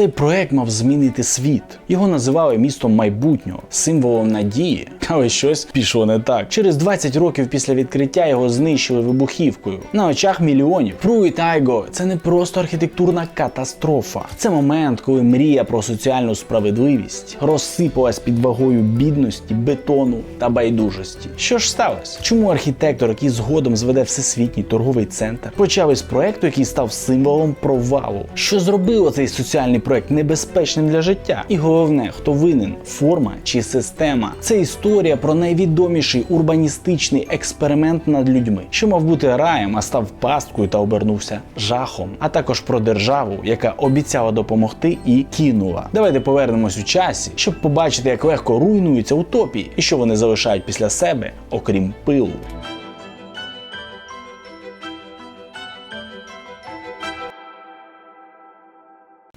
Цей проект мав змінити світ. Його називали містом майбутнього, символом надії. Але щось пішло не так. Через 20 років після відкриття його знищили вибухівкою на очах мільйонів. Пруїт Айго це не просто архітектурна катастрофа. Це момент, коли мрія про соціальну справедливість розсипалась під вагою бідності, бетону та байдужості. Що ж сталося? Чому архітектор, який згодом зведе всесвітній торговий центр, почав із проекту, який став символом провалу? Що зробило цей соціальний проект небезпечним для життя? І головне, хто винен форма чи система? Це історія про найвідоміший урбаністичний експеримент над людьми, що мав бути раєм, а став пасткою та обернувся жахом. А також про державу, яка обіцяла допомогти і кинула. Давайте повернемось у часі, щоб побачити, як легко руйнуються утопії і що вони залишають після себе, окрім пилу.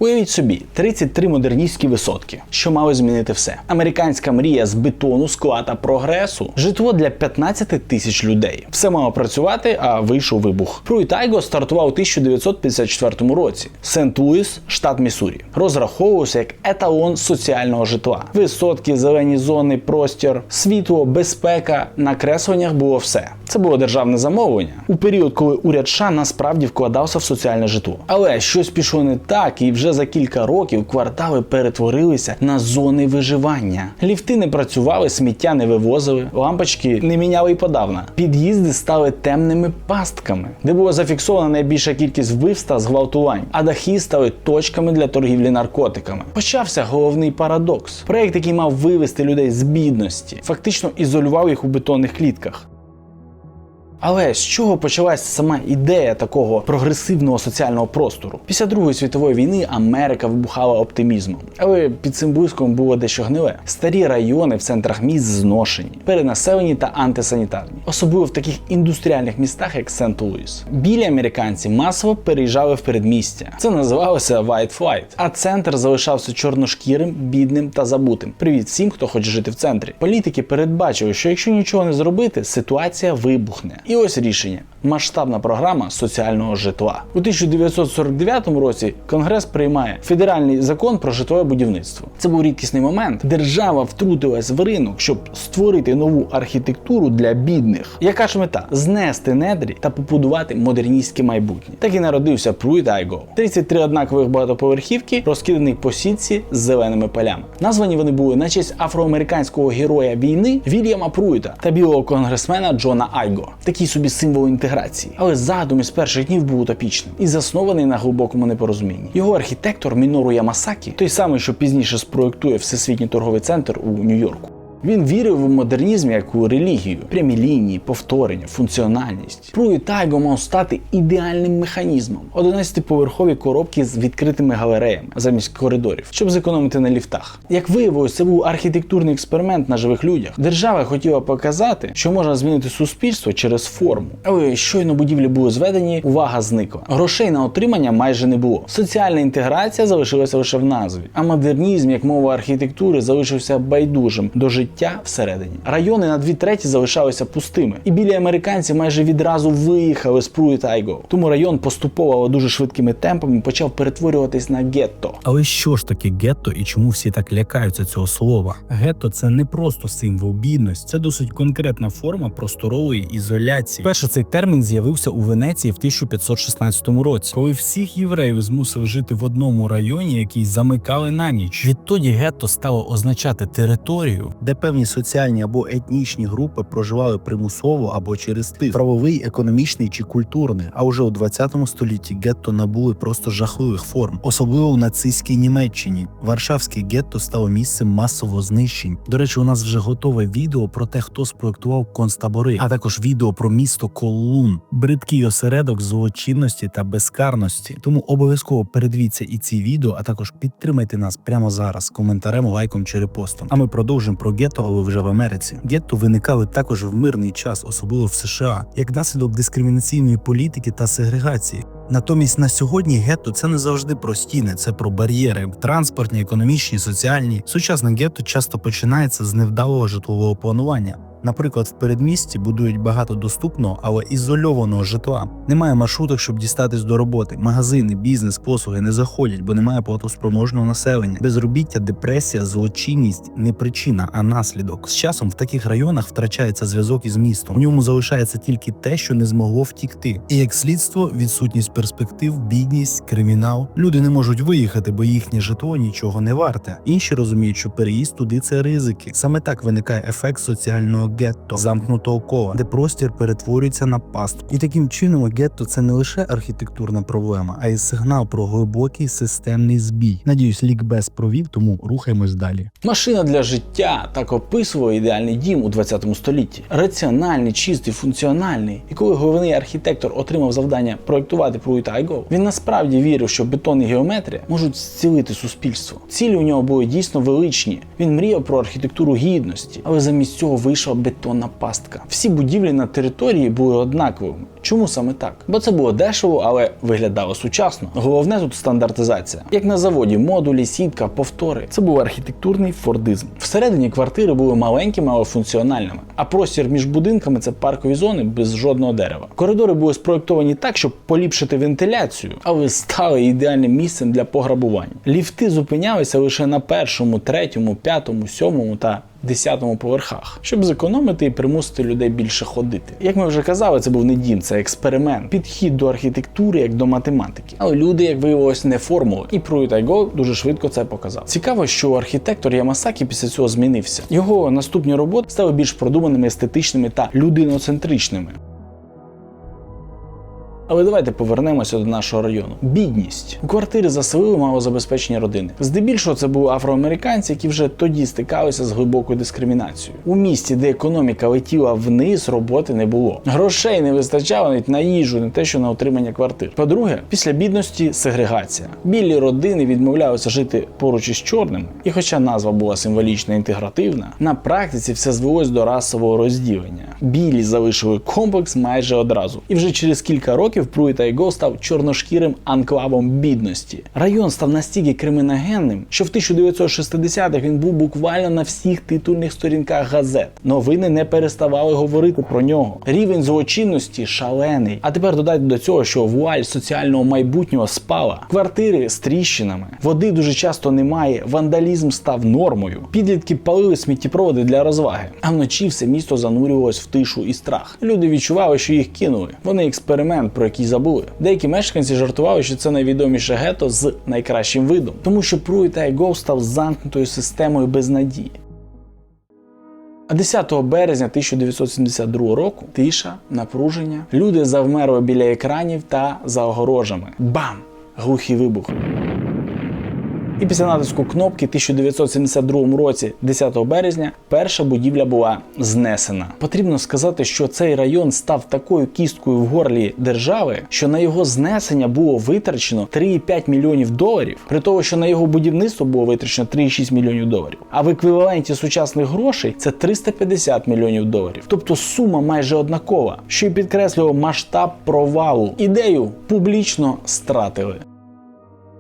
Уявіть собі, 33 модерністські висотки, що мали змінити все. Американська мрія з бетону, скла та прогресу, житло для 15 тисяч людей. Все мало працювати, а вийшов вибух. Пруїт Айго стартував у 1954 році. Сент-Луіс, штат Міссурі. Розраховувався як еталон соціального житла. Висотки, зелені зони, простір, світло, безпека. На кресленнях було все. Це було державне замовлення у період, коли уряд США насправді вкладався в соціальне житло. Але щось пішло не так, і вже за кілька років квартали перетворилися на зони виживання. Ліфти не працювали, сміття не вивозили, лампочки не міняли й подавна. Під'їзди стали темними пастками, де була зафіксована найбільша кількість вбивств та зґвалтувань, а дахи стали точками для торгівлі наркотиками. Почався головний парадокс. Проект, який мав вивести людей з бідності, фактично ізолював їх у бетонних клітках. Але з чого почалась сама ідея такого прогресивного соціального простору? Після Другої світової війни Америка вибухала оптимізмом, але під цим блиском було дещо гниле. Старі райони в центрах міст зношені, перенаселені та антисанітарні, особливо в таких індустріальних містах, як Сент-Луіс. Білі американці масово переїжджали в передмістя. Це називалося White Flight, а центр залишався чорношкірим, бідним та забутим. Привіт всім, хто хоче жити в центрі. Політики передбачили, що якщо нічого не зробити, ситуація вибухне. І ось рішення: масштабна програма соціального житла. У 1949 році Конгрес приймає федеральний закон про житлове будівництво. Це був рідкісний момент. Держава втрутилась в ринок, щоб створити нову архітектуру для бідних. Яка ж мета? Знести недрі та побудувати модерністське майбутнє. Так і народився Pruitt Igo. 33 однакових багатоповерхівки, розкидані по сітці з зеленими полями. Названі вони були на честь афроамериканського героя війни Вільяма Пруїта та білого конгресмена Джона Айго. Такий собі символ інтеграції. Але задум із перших днів був утопічним і заснований на глибокому непорозумінні. Його архітектор Мінору Ямасакі, той самий, що пізніше спроектує всесвітній торговий центр у Нью-Йорку. Він вірив у модернізм як у релігію, прямі лінії, повторення, функціональність. Пруїт Тайго мав стати ідеальним механізмом. 11-поверхові коробки з відкритими галереями замість коридорів, щоб зекономити на ліфтах. Як виявилось, це був архітектурний експеримент на живих людях. Держава хотіла показати, що можна змінити суспільство через форму. Але щойно будівлі були зведені, увага зникла. Грошей на отримання майже не було. Соціальна інтеграція залишилася лише в назві, а модернізм, як мова архітектури, залишився байдужим до життя всередині. Райони на дві треті залишалися пустими, і білі американці майже відразу виїхали з Пруїт Айго. Тому район поступово але дуже швидкими темпами почав перетворюватись на гетто. Але що ж таке гетто і чому всі так лякаються цього слова? Гетто це не просто символ бідності, це досить конкретна форма просторової ізоляції. Перше цей термін з'явився у Венеції в 1516 році, коли всіх євреїв змусили жити в одному районі, який замикали на ніч. Відтоді гетто стало означати територію, де певні соціальні або етнічні групи проживали примусово або через тиск, правовий, економічний чи культурний. А вже у 20 столітті гетто набули просто жахливих форм, особливо у нацистській Німеччині. Варшавське гетто стало місцем масового знищень. До речі, у нас вже готове відео про те, хто спроектував концтабори, а також відео про місто Колун, бридкий осередок злочинності та безкарності. Тому обов'язково передивіться і ці відео, а також підтримайте нас прямо зараз коментарем, лайком чи репостом. А ми продовжимо про гетто, але вже в Америці. Гетто виникали також в мирний час, особливо в США, як наслідок дискримінаційної політики та сегрегації. Натомість на сьогодні гетто це не завжди про стіни, це про бар'єри транспортні, економічні, соціальні. Сучасне гетто часто починається з невдалого житлового планування. Наприклад, в передмісті будують багато доступного, але ізольованого житла. Немає маршруток, щоб дістатись до роботи. Магазини, бізнес, послуги не заходять, бо немає платоспроможного населення. Безробіття, депресія, злочинність не причина, а наслідок. З часом в таких районах втрачається зв'язок із містом. У ньому залишається тільки те, що не змогло втікти. І як слідство, відсутність перспектив, бідність, кримінал. Люди не можуть виїхати, бо їхнє житло нічого не варте. Інші розуміють, що переїзд туди це ризики. Саме так виникає ефект соціального гетто, замкнутого кола, де простір перетворюється на пастку. І таким чином гетто це не лише архітектурна проблема, а й сигнал про глибокий системний збій. Надіюсь, лікбез провів, тому рухаємось далі. Машина для життя так описував ідеальний дім у 20 столітті. Раціональний, чистий, функціональний. І коли головний архітектор отримав завдання проєктувати Pruitt Айго, він насправді вірив, що бетон і геометрія можуть зцілити суспільство. Цілі у нього були дійсно величні. Він мріяв про архітектуру гідності, але замість цього вийшла бетонна пастка. Всі будівлі на території були однаковими. Чому саме так? Бо це було дешево, але виглядало сучасно. Головне тут стандартизація. Як на заводі, модулі, сітка, повтори. Це був архітектурний фордизм. Всередині квартири були маленькими, але функціональними. А простір між будинками це паркові зони без жодного дерева. Коридори були спроєктовані так, щоб поліпшити вентиляцію, але стали ідеальним місцем для пограбувань. Ліфти зупинялися лише на першому, третьому, п'ятому, сьомому та десятому поверхах, щоб зекономити і примусити людей більше ходити. Як ми вже казали, це був не дім, це експеримент, підхід до архітектури як до математики. Але люди, як виявилось, не формули. І Aigo дуже швидко це показав. Цікаво, що архітектор Ямасакі після цього змінився. Його наступні роботи стали більш продуманими, естетичними та людиноцентричними. Але давайте повернемося до нашого району. Бідність у квартири заселили малозабезпечені родини. Здебільшого це були афроамериканці, які вже тоді стикалися з глибокою дискримінацією. У місті, де економіка летіла вниз, роботи не було. Грошей не вистачало навіть на їжу, не те, що на отримання квартир. По-друге, після бідності сегрегація. Білі родини відмовлялися жити поруч із чорними. І хоча назва була символічна і інтегративна, на практиці все звелось до расового розділення. Білі залишили комплекс майже одразу. І вже через кілька років Pruitt Aigo став чорношкірим анклавом бідності. Район став настільки криміногенним, що в 1960-х він був буквально на всіх титульних сторінках газет. Новини не переставали говорити про нього. Рівень злочинності шалений. А тепер додайте до цього, що вуаль соціального майбутнього спала. Квартири з тріщинами, води дуже часто немає, вандалізм став нормою. Підлітки палили сміттєпроводи для розваги. А вночі все місто занурювалось в тишу і страх. Люди відчували, що їх кинули. Вони експеримент, про який забули. Деякі мешканці жартували, що це найвідоміше гето з найкращим видом, тому що Pruitt Go став замкнутою системою без надії. А 10 березня 1972 року тиша, напруження, люди завмерли біля екранів та за огорожами. Бам! Глухий вибух. І після натиску кнопки в 1972 році, 10 березня, перша будівля була знесена. Потрібно сказати, що цей район став такою кісткою в горлі держави, що на його знесення було витрачено 3,5 мільйонів доларів, при тому, що на його будівництво було витрачено 3,6 мільйонів доларів. А в еквіваленті сучасних грошей це 350 мільйонів доларів. Тобто сума майже однакова, що й підкреслював масштаб провалу. Ідею публічно стратили.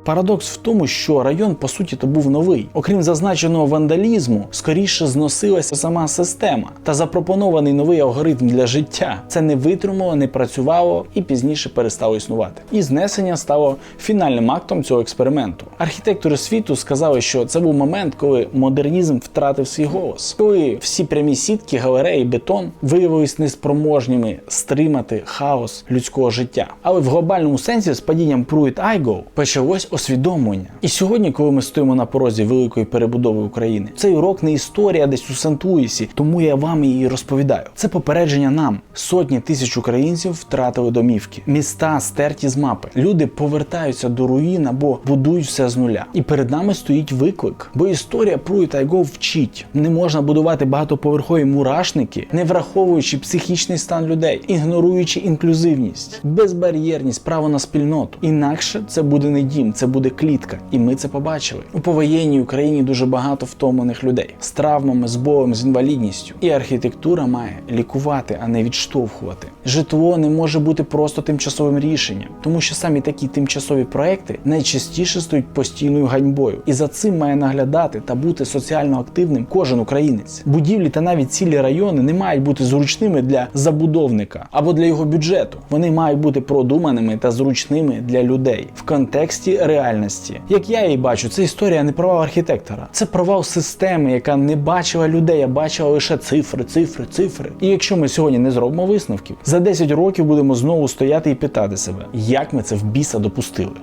Парадокс в тому, що район по суті то був новий. Окрім зазначеного вандалізму, скоріше зносилася сама система та запропонований новий алгоритм для життя. Це не витримало, не працювало і пізніше перестало існувати. І знесення стало фінальним актом цього експерименту. Архітектори світу сказали, що це був момент, коли модернізм втратив свій голос, коли всі прямі сітки, галереї, бетон виявились неспроможніми стримати хаос людського життя. Але в глобальному сенсі з падінням Pruitt Aigo почалось усвідомлення. І сьогодні, коли ми стоїмо на порозі великої перебудови України, цей урок не історія десь у Сент-Луісі, тому я вам її розповідаю. Це попередження нам. Сотні тисяч українців втратили домівки, міста стерті з мапи. Люди повертаються до руїн або будують все з нуля. І перед нами стоїть виклик, бо історія Pruitt Aigo вчить. Не можна будувати багатоповерхові мурашники, не враховуючи психічний стан людей, ігноруючи інклюзивність, безбар'єрність, право на спільноту. Інакше це буде не дім, це це буде клітка, і ми це побачили. У повоєнній Україні дуже багато втомлених людей з травмами, з болем, з інвалідністю. І архітектура має лікувати, а не відштовхувати. Житло не може бути просто тимчасовим рішенням, тому що самі такі тимчасові проекти найчастіше стають постійною ганьбою. І за цим має наглядати та бути соціально активним кожен українець. Будівлі та навіть цілі райони не мають бути зручними для забудовника або для його бюджету. Вони мають бути продуманими та зручними для людей в контексті реальності. Як я її бачу, це історія не провал архітектора, це провал системи, яка не бачила людей, а бачила лише цифри, цифри, цифри. І якщо ми сьогодні не зробимо висновків, за 10 років будемо знову стояти і питати себе, як ми це в біса допустили.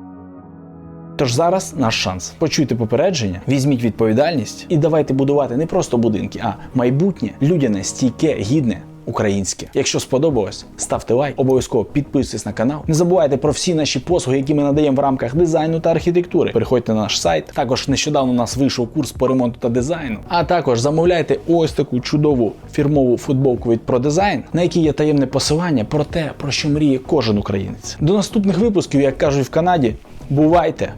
Тож зараз наш шанс. Почуйте попередження, візьміть відповідальність і давайте будувати не просто будинки, а майбутнє людяне, стійке, гідне. Українське. Якщо сподобалось, ставте лайк, обов'язково підписуйтесь на канал. Не забувайте про всі наші послуги, які ми надаємо в рамках дизайну та архітектури. Переходьте на наш сайт. Також нещодавно у нас вийшов курс по ремонту та дизайну. А також замовляйте ось таку чудову фірмову футболку від ProDesign, на якій є таємне посилання про те, про що мріє кожен українець. До наступних випусків, як кажуть в Канаді, бувайте!